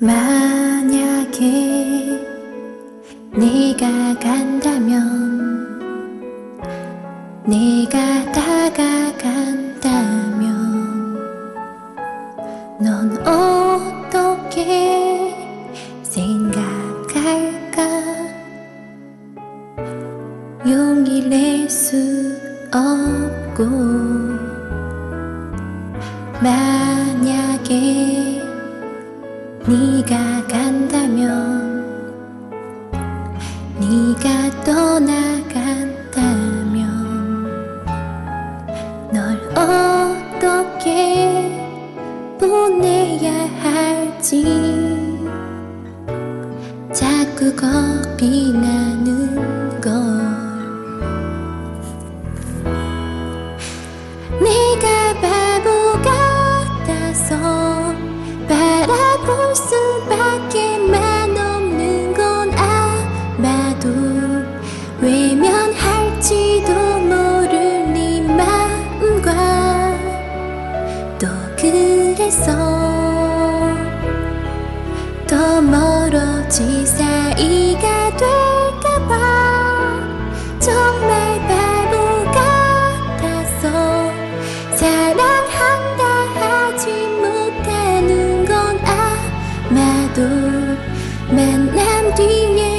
만약에 네가 간다면 네가 다가간다면 넌 어떻게 생각할까? 용기 낼 수 없고 만약에 네가 간다면 네가 떠나간다면 널 어떻게 보내야 할지. 자꾸 겁이 나는 걸 외면할지도 모를 네 마음과 또 그래서 더 멀어질 사이가 될까봐 정말 바보 같아서 사랑한다 하지 못하는 건 아마도 만남 뒤에